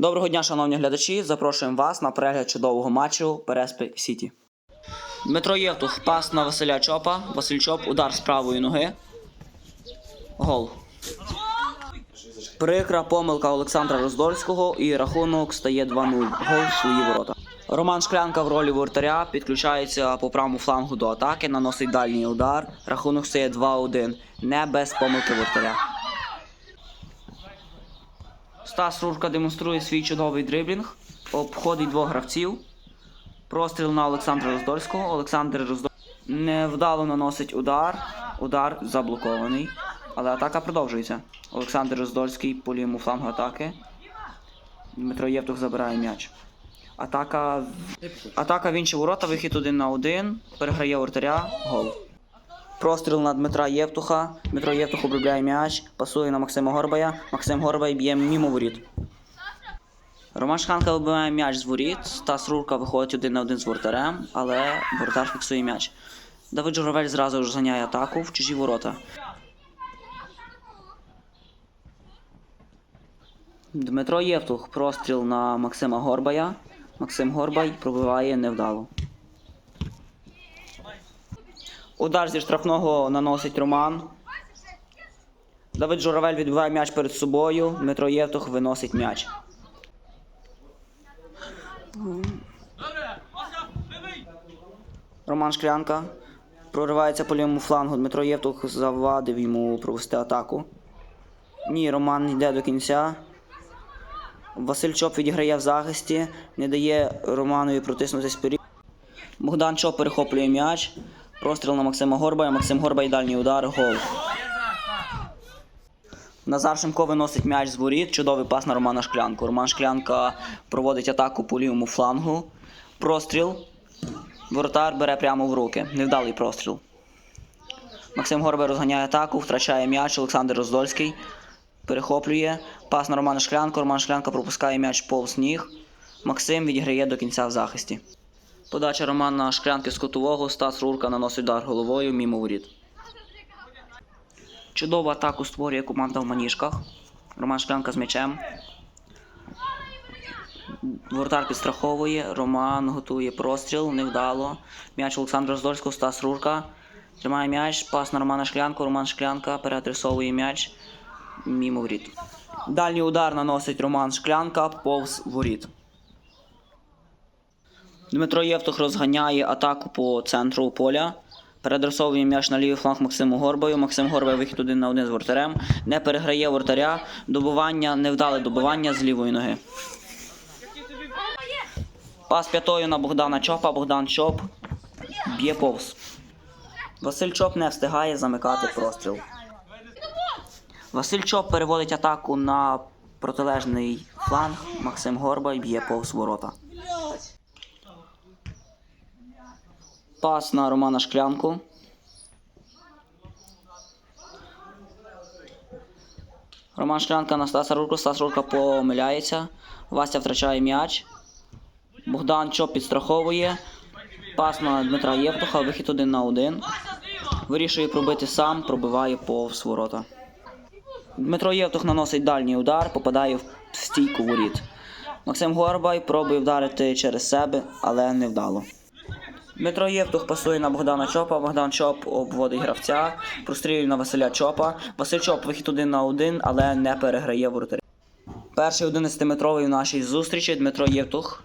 Доброго дня, шановні глядачі. Запрошуємо вас на перегляд чудового матчу Переспи Сіті. Дмитро Євтух пас на Василя Чопа. Василь Чоп, удар з правої ноги. Гол. Прикра помилка Олександра Роздольського і рахунок стає 2-0. Гол в свої ворота. Роман Шклянка в ролі воротаря підключається по правому флангу до атаки, наносить дальній удар. Рахунок стає 2-1. Не без помилки воротаря. Стас Рурка демонструє свій чудовий дриблінг, обходить двох гравців. Простріл на Олександра Роздольського. Олександр Роздольський невдало наносить удар. Удар заблокований. Але атака продовжується. Олександр Роздольський по лівому флангу атаки. Дмитро Євтух забирає м'яч. Атака. Атака в інші ворота, вихід один на один. Переграє вратаря. Гол. Простріл на Дмитра Євтуха. Дмитро Євтух обробляє м'яч, пасує на Максима Горбая. Максим Горбай б'є мімо воріт. Роман Шханка вибиває м'яч з воріт. Стас Рурка виходить один на один з воротарем, але воротар фіксує м'яч. Давид Журавель зразу ж заняє атаку в чужі ворота. Дмитро Євтух простріл на Максима Горбая. Максим Горбай пробиває невдало. Удар зі штрафного наносить Роман. Давид Журавель відбиває м'яч перед собою. Дмитро Євтух виносить м'яч. Роман Шклянка проривається по лівому флангу. Дмитро Євтух завадив йому провести атаку. Ні, Роман йде до кінця. Василь Чоп відіграє в захисті, не дає Романові протиснутися вперед. Богдан Чоп перехоплює м'яч. Простріл на Максима Горбая. Максим Горбай дальній удар. Гол. Назар Шимко виносить м'яч з воріт. Чудовий пас на Романа Шклянку. Роман Шклянка проводить атаку по лівому флангу. Простріл. Воротар бере прямо в руки. Невдалий простріл. Максим Горбай розганяє атаку, втрачає м'яч. Олександр Роздольський перехоплює. Пас на Романа Шклянку. Роман Шклянка пропускає м'яч повз ніг. Максим відіграє до кінця в захисті. Подача Романа Шклянки з кутового. Стас Рурка наносить удар головою мімо воріт. Чудову атаку створює команда в маніжках. Роман Шклянка з м'ячем. Воротар підстраховує. Роман готує простріл. Невдало. М'яч Олександра Роздольського, Стас Рурка. Тримає м'яч. Пас на Романа Шклянку. Роман Шклянка переадресовує м'яч. Мімо воріт. Дальній удар наносить Роман Шклянка повз воріт. Дмитро Євтух розганяє атаку по центру поля. Передресовує м'яч на лівий фланг Максиму Горбаю. Максим Горбай вихід один на один з вратарем. Не переграє вратаря. Добування, невдале добування з лівої ноги. Пас п'ятою на Богдана Чопа. Богдан Чоп б'є повз. Василь Чоп не встигає замикати простріл. Василь Чоп переводить атаку на протилежний фланг. Максим Горбай б'є повз ворота. Пас на Романа Шклянку. Роман Шклянка на Стаса Рурку. Стас Рурка помиляється. Вася втрачає м'яч. Богдан Чоп підстраховує. Пас на Дмитра Євтуха. Вихід один на один. Вирішує пробити сам, пробиває повз ворота. Дмитро Євтух наносить дальній удар, попадає в стійку воріт. Максим Горбай пробує вдарити через себе, але не вдало. Дмитро Євтух пасує на Богдана Чопа. Богдан Чоп обводить гравця, прострілює на Василя Чопа. Василь Чоп вихід один на один, але не переграє воротаря. Перший 11-метровий в нашій зустрічі Дмитро Євтух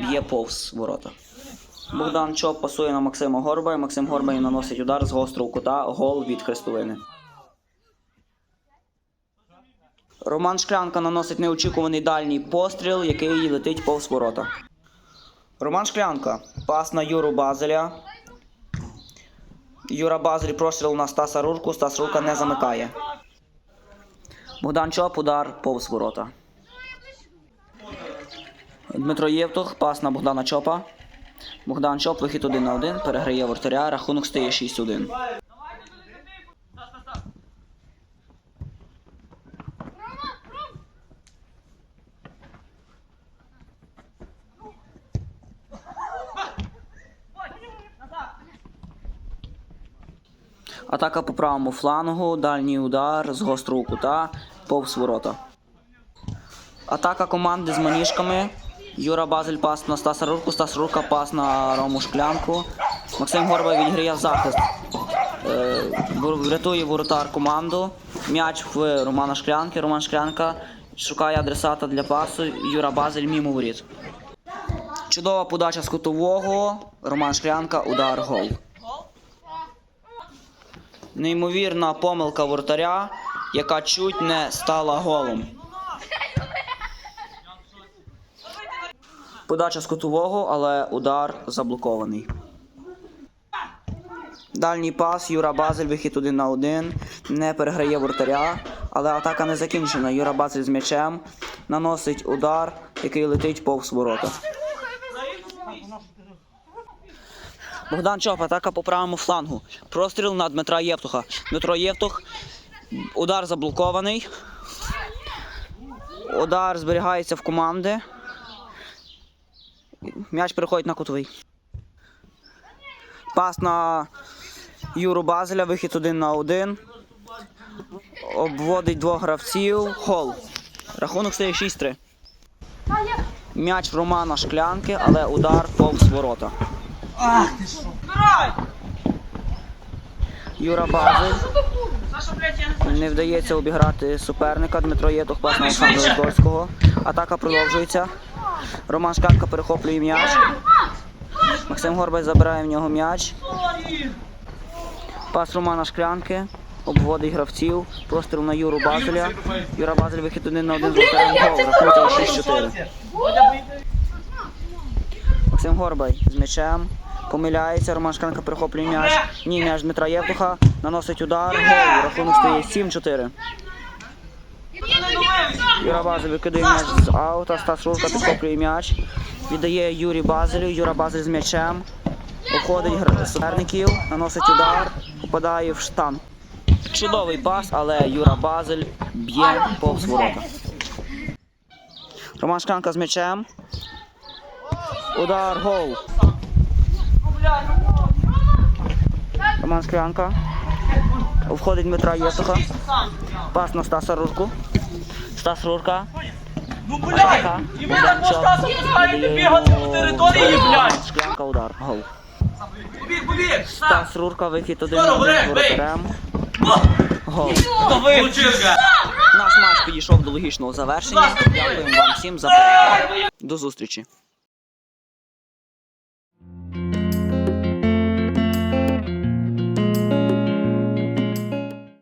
б'є повз ворота. Богдан Чоп пасує на Максима Горбая. Максим Горбай наносить удар з гострого кута. Гол від Хрестовини. Роман Шклянка наносить неочікуваний дальній постріл, який летить повз ворота. Роман Шклянка. Пас на Юру Базеля. Юра Базель простріл на Стаса Рурку. Стас Рурка не замикає. Богдан Чоп удар повз ворота. Дмитро Євтух. Пас на Богдана Чопа. Богдан Чоп вихід 1 на 1. Переграє вратаря. Рахунок стає 6-1. Атака по правому флангу, дальній удар з гострого кута, повз ворота. Атака команди з маніжками. Юра Базель пас на Стаса Рурку, Стас Рурка пас на Рому Шклянку. Максим Горбай відграє в захист. Е, Врятує воротар команду. М'яч в Романа Шклянки. Роман Шклянка шукає адресата для пасу. Юра Базель мімо воріт. Чудова подача з кутового. Роман Шклянка, удар гол. Неймовірна помилка воротаря, яка чуть не стала голом. Подача з кутового, але удар заблокований. Дальній пас, Юра Базель, вихід один на один. Не переграє воротаря, але атака не закінчена. Юра Базель з м'ячем наносить удар, який летить повз ворота. Богдан Чоп, атака по правому флангу. Простріл на Дмитра Євтуха. Дмитро Євтух. Удар заблокований. Удар зберігається в команди. М'яч переходить на кутовий. Пас на Юру Базеля, вихід один на один. Обводить двох гравців. Хол. Рахунок стає 6-3. М'яч Романа Шклянки, але удар повз ворота. Юра Базель. Не вдається обіграти суперника. Дмитро Єтух пас на Олександра Дольського. Атака продовжується. Роман Шклянка перехоплює м'яч. Максим Горбай забирає в нього м'яч. Пас Романа Шклянки. Обводить гравців. Простріл на Юру Базеля. Юра Базель вихід один на один з Волтерем гол. Рахунок 6-4. Максим Горбай з м'ячем. Помиляється, Роман Шклянка перехоплює м'яч. Ні, м'яч Дмитра Євтуха. Наносить удар. Гол. Рахунок стає 7-4. Юра Базель викидає м'яч з аута. Стас Шурка підхоплює м'яч. Віддає Юрі Базелю. Юра Базель з м'ячем. Обходить суперників, наносить удар, попадає в штан. Чудовий пас, але Юра Базель б'є повз ворота. Роман Шклянка з м'ячем. Удар гол. Роман Шклянка. Входить Дмитра Євтуха. Пас на Стаса Рурку. Стас Рурка. Ну, блядь! І ви так можна не бігати по території, блядь! Шклянка удар. Гол. Побіг, побіг! Стас Рурка, вихід один на один воротарем. Гол. Наш матч підійшов до логічного завершення. Дякуємо вам всім за перегляд. До зустрічі.